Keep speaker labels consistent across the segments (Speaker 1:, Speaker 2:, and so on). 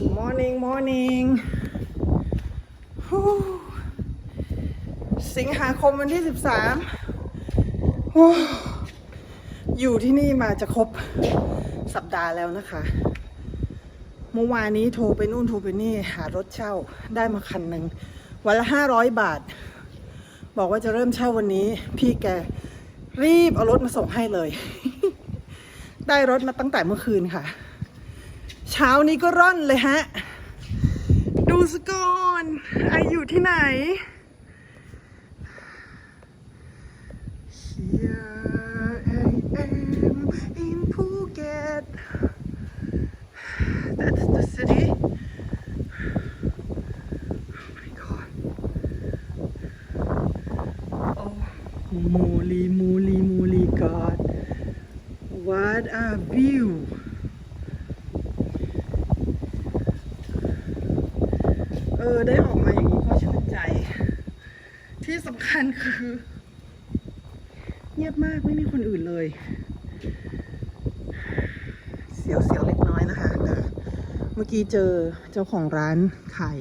Speaker 1: morning morning สิงหาคมวันที่ 13ฮู้อยู่ที่นี่มาจะครบสัปดาห์แล้วนะคะ เมื่อวานนี้โทรไปนู่นโทรไปนี่หารถเช่าได้มาคันหนึ่งวันละห้าร้อยบาท บอกว่าจะเริ่มเช่าวันนี้ พี่แกรีบเอารถมาส่งให้เลย ได้รถมาตั้งแต่เมื่อคืนค่ะ เช้านี้ก็ร่อนเลยฮะ ดูสก่อนไออยู่ที่ไหน Here I am in Phuket That's the city Oh my god Oh moly moly moly god What a view เออได้ออกมาอย่างนี้ก็ชื่นใจ ที่สำคัญคือ เงียบมากไม่มีคนอื่นเลย เสียวเสียวๆเล็กน้อยนะคะแต่เมื่อกี้เจอเจ้าของร้านขาย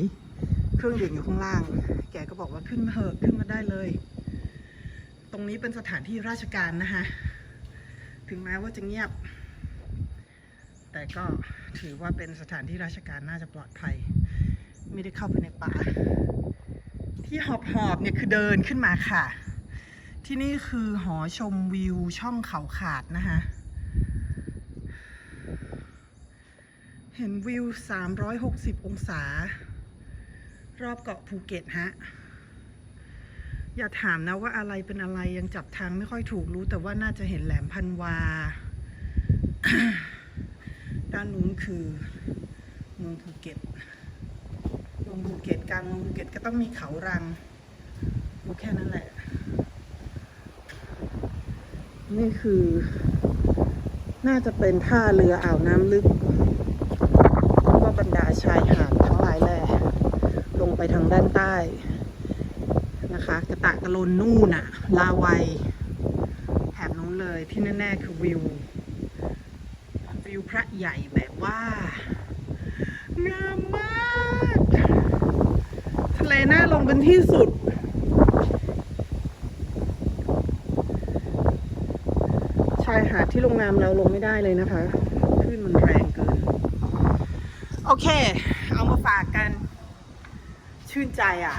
Speaker 1: เครื่องดื่มอยู่ข้างล่าง แกก็บอกว่าขึ้นมาเถอะขึ้นมาได้เลย ตรงนี้เป็นสถานที่ราชการนะคะ ถึงแม้ว่าจะเงียบ แต่ก็ถือว่าเป็นสถานที่ราชการน่าจะปลอดภัย ไม่ได้เข้าไปในป่า ที่หอบหอบๆเนี่ยคือเดินขึ้นมาค่ะ ที่นี่คือหอชมวิวช่องเขาขาดนะคะเห็นวิว 360 องศา รอบเกาะภูเก็ตฮะ อย่าถามนะว่าอะไรเป็นอะไรยังจับทางไม่ค่อยถูกรู้ แต่ว่าน่าจะเห็นแหลมพันวา ด้านนู้นคือเมืองภูเก็ต งภูเก็ตกลางเมืองภูเก็ตก็ต้องมีเขารังรู้แค่นั้นแหละ นี่คือ น่าจะเป็นท่าเรืออ่าวน้ำลึกเพราะว่าบรรดาชายหาดทั้งหลายแหล่ลงไปทางด้านใต้นะคะ กระตะกระลนนู่นอะลาวัยแถบนู้นเลยที่แน่ๆคือวิว วิวพระใหญ่แบบว่า งามมาก ทะเลน่าลงเป็น ที่สุด ชายหาดที่โรงแรมเราลงไม่ได้เลยนะคะคลื่นมันแรงเกิน โอเค เอามาฝากกัน ชื่นใจอะ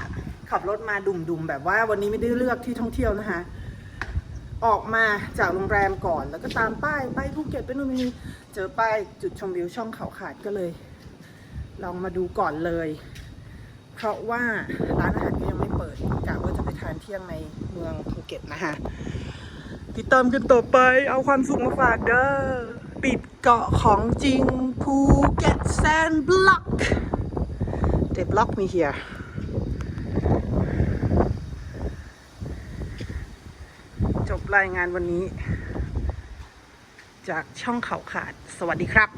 Speaker 1: ขับรถมาดุ่มๆ แบบว่าวันนี้ไม่ได้เลือกที่ท่องเที่ยวนะคะออกมาจากโรงแรมก่อนแล้วก็ตามป้ายไปภูเก็ตไปนู่นไปนี่เจอป้ายจุดชมวิวช่องเขาขาดก็เลย ลองมาดูก่อนเลย เพราะว่าร้านอาหารก็ยังไม่เปิดกะว่าจะไปทานเที่ยงในเมืองภูเก็ตนะคะติดตามกันต่อไปเอาความสุขมาฝากเด้อปิดเกาะของจริงภูเก็ตแซนบล็อก They block me here จบรายงานวันนี้ จากช่องเขาขาด สวัสดีครับ